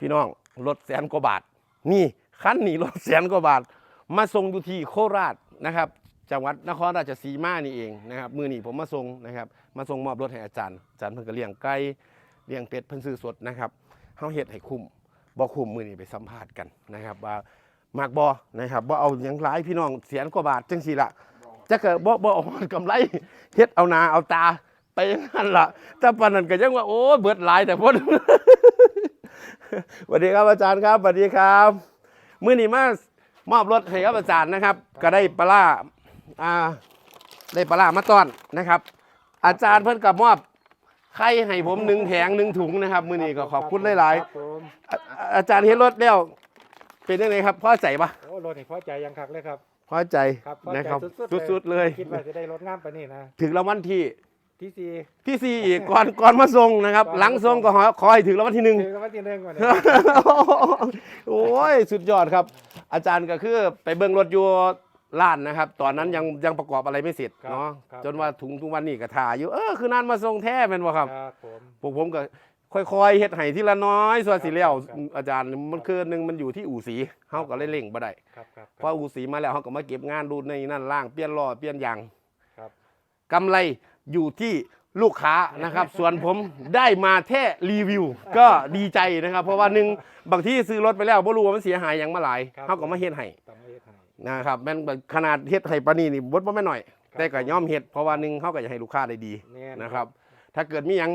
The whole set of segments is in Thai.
พี่น้องรถแสนกว่าบาท นี่คันนี้รถแสนกว่าบาท มาส่งอยู่ที่โคราชนะครับ จังหวัดนครราชสีมานี่เองนะครับมือนี้ผมมาส่งนะครับ มาส่งมอบรถให้อาจารย์อาจารย์เพิ่นก็เลี้ยงไก่เลี้ยงเป็ดเพิ่นซื้อสดนะครับเฮาเฮ็ดให้คุ้มบ่คุ้มมือนี้ไปสัมภาษณ์กันนะครับ ว่ามากบ่นะครับบ่เอาหยังหลายพี่น้องแสนกว่าบาทจังซี่ล่ะจะเกิดบ่บ่เอากำไรเฮ็ดเอานาเอาตาไปอย่างนั้นล่ะถ้าปานนั้นก็ยังว่าโอ้เบิดหลายแต่พ่น สวัสดีครับอาจารย์ครับสวัสดีครับมื้อนี้มามอบรถให้กับอาจารย์นะครับ ก็ได้ปลาร้าอ่าได้ปลาร้ามาต้อนนะครับ อาจารย์เพิ่นกับมอบไข่ให้ผมหนึ่งแผงหนึ่งถุงนะครับ มื้อนี้ก็ขอบคุณหลายครับผมๆอ่าอาจารย์เห็นรถแล้วเป็นยังไงครับพอใจปะโอ้รถนี่พอใจยังคักเลยครับ พอใจครับพอใจนะครับสุดๆเลย สุดๆเลย คิดว่าจะได้รถงามปานนี้นะ ถึงรางวัลที่ ที่สี่ที่สี่อีกก่อนก่อนมาส่งนะครับ หลังส่งก็ขอขอให้ถึงรางวัลที่หนึ่งถือว่าที่หนึ่งก่อนโอ้ยสุดยอดครับ อาจารย์ก็คือไปเบิ่งรถอยู่ร้านนะครับ ตอนนั้นยังยังประกอบอะไรไม่เสร็จเนาะจนว่าถุงทุกวันนี้ก็ถ่ายอยู่เออคือนานมาส่งแท้เป็นบ่ครับครับผมพวกผมก็ค่อยๆเฮ็ดให้ทีละน้อยส่วนสิแล้วครับอาจารย์มันคือหนึงมันอยู่ที่อู่สีเฮาก็เลยเร่งบ่ได้ครับครับพออู่สีมาแล้วเฮาก็มาเก็บงานดูในนั่นล่างเปลี่ยนล้อเปลี่ยนยางครับกำไร อยู่ที่ลูกค้านะครับ ส่วนผมได้มาแค่รีวิว ก็ดีใจนะครับ เพราะว่าหนึ่งบางที่ซื้อรถไปแล้วบ่รู้ว่ามันเสียหายอย่างมาหลายเฮาก็มาเฮ็ดให้ต้องเฮ็ดให้นะครับแม่นขนาดเฮ็ดให้ปานนี้นี่บ่บ่แม่นน้อย ครับแต่ก็ยอมเฮ็ดเพราะว่าหนึ่งเฮาก็อยากให้ลูกค้าได้ดีแน่นะครับ ถ้าเกิดมีหยัง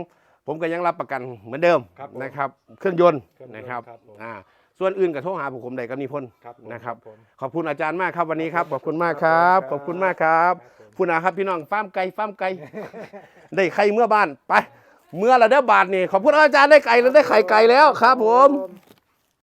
ผมก็ยังรับประกันเหมือนเดิมครับผมนะครับ เครื่องยนต์เครื่องยนต์นะครับครับผม อ่าส่วนอื่นก็โทรหาผมได้ก็มีพ้นครับผมนะครับ ผม ขอบคุณอาจารย์มากครับวันนี้ครับ ขอบคุณมากครับ ขอบคุณมากครับ ครับผม พูดนะครับพี่น้องฟ้าร์มไก่ฟ้าร์มไก่ได้ไข่เมื่อบ้านไป เมื่อละเด้อบาทนี่ขอบคุณอาจารย์ได้ไก่แล้วได้ไข่ไก่แล้วครับผม